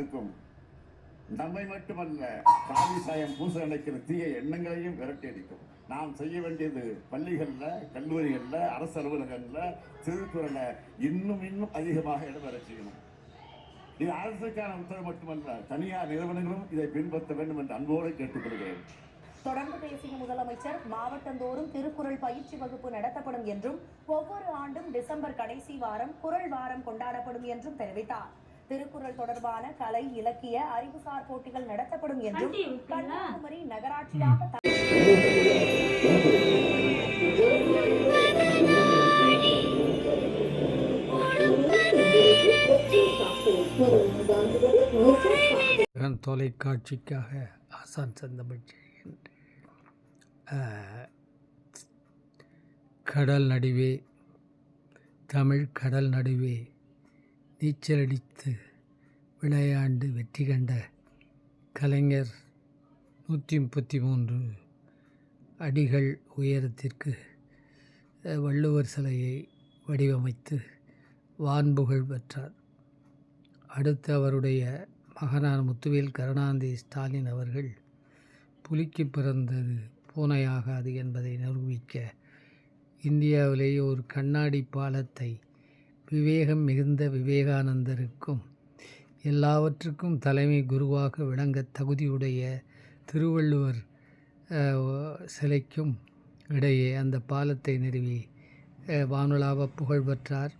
இருக்கும். நம்மை மட்டுமல்ல காவி சாயம் பூச நினைக்கிற தீய எண்ணங்களையும் விரட்டி அடிக்கும். நாம் செய்ய வேண்டியது பள்ளிகள்ல கல்லூரிகள்ல அரசு அலுவலகங்களில் திருக்குறளை இன்னும் இன்னும் அதிகமாக இடம்பெற செய்யணும். இது அரசுக்கான உத்தரவு மட்டுமல்ல தனியார் நிறுவனங்களும் இதை பின்பற்ற வேண்டும் என்று அன்போடு கேட்டுக்கொள்கிறேன். தொடர்ந்து பேசிய முதலமைச்சர் மாவட்டந்தோறும் திருக்குறள் பயிற்சி வகுப்பு நடத்தப்படும் என்றும் ஒவ்வொரு ஆண்டும் டிசம்பர் கடைசி வாரம் குரல் வாரம் கொண்டாடப்படும் என்றும் தெரிவித்தார். திருக்குறள் தொடர்பான கலை இலக்கிய அறிவுசார் போட்டிகள் நடத்தப்படும் என்றும் கன்னியாகுமரி நகராட்சியாக தொலைக்காட்சிக்காக ஆசான் செந்தமிழ் செய்கின்றேன் ஆஹ், கடல் நடுவே தமிழ் கடல் நடுவே நீச்சலடித்து விளையாண்டு வெற்றி கண்ட கலைஞர் நூற்றி முப்பத்தி மூன்று அடிகள் உயரத்திற்கு வள்ளுவர் சிலையை வடிவமைத்து வான்புகழ் பெற்றார். அடுத்து அவருடைய மகனான முத்துவேல் கருணாநிதி ஸ்டாலின் அவர்கள் புலிக்கு பிறந்தது பூனையாகாது என்பதை நிரூபிக்க இந்தியாவிலேயே ஒரு கண்ணாடி பாலத்தை விவேகம் மிகுந்த விவேகானந்தருக்கும் எல்லாவற்றுக்கும் தலைமை குருவாக விளங்க தகுதியுடைய திருவள்ளுவர் சிலைக்கும் இடையே அந்த பாலத்தை நிறுவி அஹ், வானுலாவ புகழ் பெற்றார்.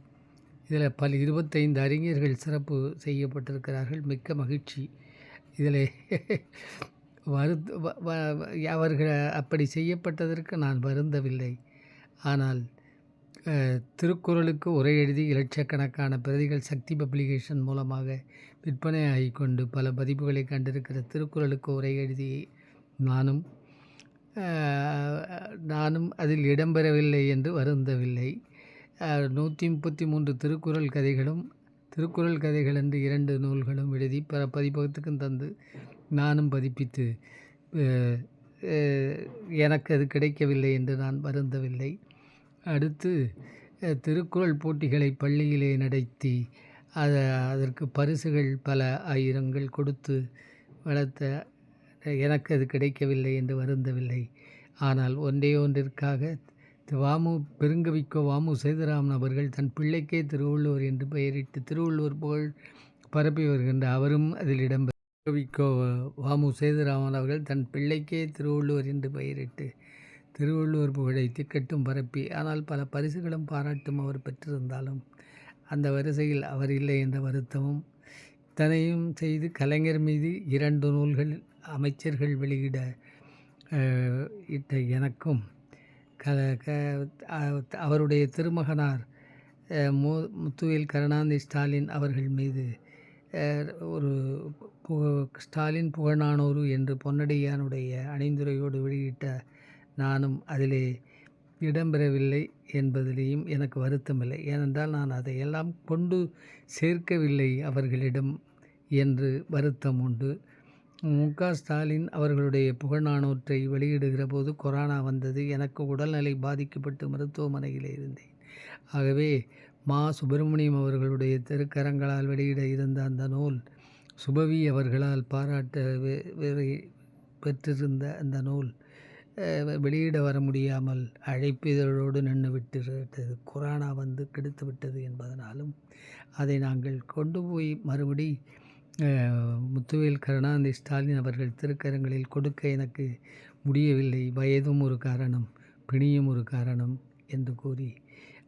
இதில் பல இருபத்தைந்து அறிஞர்கள் சிறப்பு செய்யப்பட்டிருக்கிறார்கள். மிக்க மகிழ்ச்சி. இதில் வருத் வ- வ- அவர்கள் அப்படி செய்யப்பட்டதற்கு நான் வருந்தவில்லை. ஆனால் திருக்குறளுக்கு உரை எழுதி இலட்சக்கணக்கான பிரதிகள் சக்தி பப்ளிகேஷன் மூலமாக விற்பனையாகி கொண்டு பல பதிப்புகளை கண்டிருக்கிற திருக்குறளுக்கு உரை எழுதி நானும் நானும் அதில் இடம்பெறவில்லை என்று வருந்தவில்லை. நூற்றி முப்பத்தி மூன்று திருக்குறள் கதைகளும் திருக்குறள் கதைகள் என்று இரண்டு நூல்களும் எழுதி பல பதிப்பகத்துக்கும் தந்து நானும் பதிப்பித்து எனக்கு அது கிடைக்கவில்லை என்று நான் வருந்தவில்லை. அடுத்து திருக்குறள் போட்டிகளை பள்ளியிலே நடத்தி அதை அதற்கு பரிசுகள் பல ஆயிரங்கள் கொடுத்து வளர்த்த எனக்கு அது கிடைக்கவில்லை என்று வருந்தவில்லை. ஆனால் ஒன்றே ஒன்றிற்காக வாமு பெருங்கவிக்கோ வாமு சேதுராமன் அவர்கள் தன் பிள்ளைக்கே திருவள்ளுவர் என்று பெயரிட்டு திருவள்ளுவர் புகழ் பரப்பி வருகின்ற அவரும் அதில் இடம் பெருங்கவிக்கோ வாமு சேதுராமன் அவர்கள் தன் பிள்ளைக்கே திருவள்ளுவர் என்று பெயரிட்டு திருவள்ளுவர் புகழை திக்கட்டும் பரப்பி. ஆனால் பல பரிசுகளும் பாராட்டும் அவர் பெற்றிருந்தாலும் அந்த வரிசையில் அவர் இல்லை என்ற வருத்தமும் இத்தனையும் செய்து கலைஞர் மீது இரண்டு நூல்கள் அமைச்சர்கள் வெளியிட இட்ட எனக்கும் க க- அவருடைய திருமகனார் மு முத்துவேல் கருணாநிதி ஸ்டாலின் அவர்கள் மீது ஒரு புக ஸ்டாலின் புகழானோரு என்று பொன்னடியானுடைய அணிந்துரையோடு வெளியிட்ட நானும் அதிலே இடம்பெறவில்லை என்பதிலேயும் எனக்கு வருத்தமில்லை. ஏனென்றால் நான் அதையெல்லாம் கொண்டு சேர்க்கவில்லை அவர்களிடம் என்று வருத்தம் உண்டு. மு. க. ஸ்டாலின் அவர்களுடைய புகழானோற்றை வெளியிடுகிற போது கொரோனா வந்தது. எனக்கு உடல்நிலை பாதிக்கப்பட்டு மருத்துவமனையில் இருந்தேன். ஆகவே மா. சுப்பிரமணியம் அவர்களுடைய திருக்கரங்களால் வெளியிட இருந்த அந்த நூல் சுபவி அவர்களால் பாராட்ட பெற்றிருந்த அந்த நூல் வெளியிட வர முடியாமல் அழைப்பிதழோடு நின்று விட்டுவிட்டது. கொரோனா வந்து கெடுத்து விட்டது என்பதனாலும் அதை நாங்கள் கொண்டு போய் மறுபடி முத்துவேல் கருணாநிதி ஸ்டாலின் அவர்கள் திருக்கரங்களில் கொடுக்க எனக்கு முடியவில்லை. வயதும் ஒரு காரணம் பிணியும் ஒரு காரணம் என்று கூறி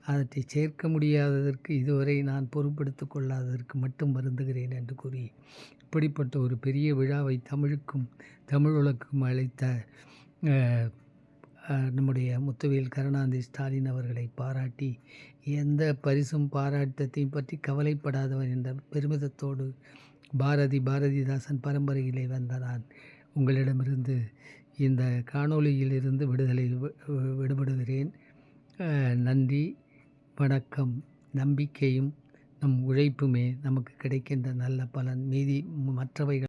அவற்றை சேர்க்க முடியாததற்கு இதுவரை நான் பொறுப்பெடுத்துக் கொள்ளாததற்கு மட்டும் வருந்துகிறேன் என்று கூறி இப்படிப்பட்ட ஒரு பெரிய விழாவை தமிழுக்கும் தமிழுலக்கும் அழைத்த அளித்த நம்முடைய முத்துவேல் கருணாநிதி ஸ்டாலின் அவர்களை பாராட்டி எந்த பரிசும் பாராட்டத்தையும் பற்றி கவலைப்படாதவன் என்ற பெருமிதத்தோடு பாரதி பாரதிதாசன் பரம்பரையிலே வந்த நான் உங்களிடமிருந்து இந்த காணொளியிலிருந்து விடுதலை வி- விடுபடுகிறேன். நன்றி வணக்கம் நம்பிக்கையும் நம் உழைப்புமே நமக்கு கிடைக்கின்ற நல்ல பலன். மீதி மற்றவைகள்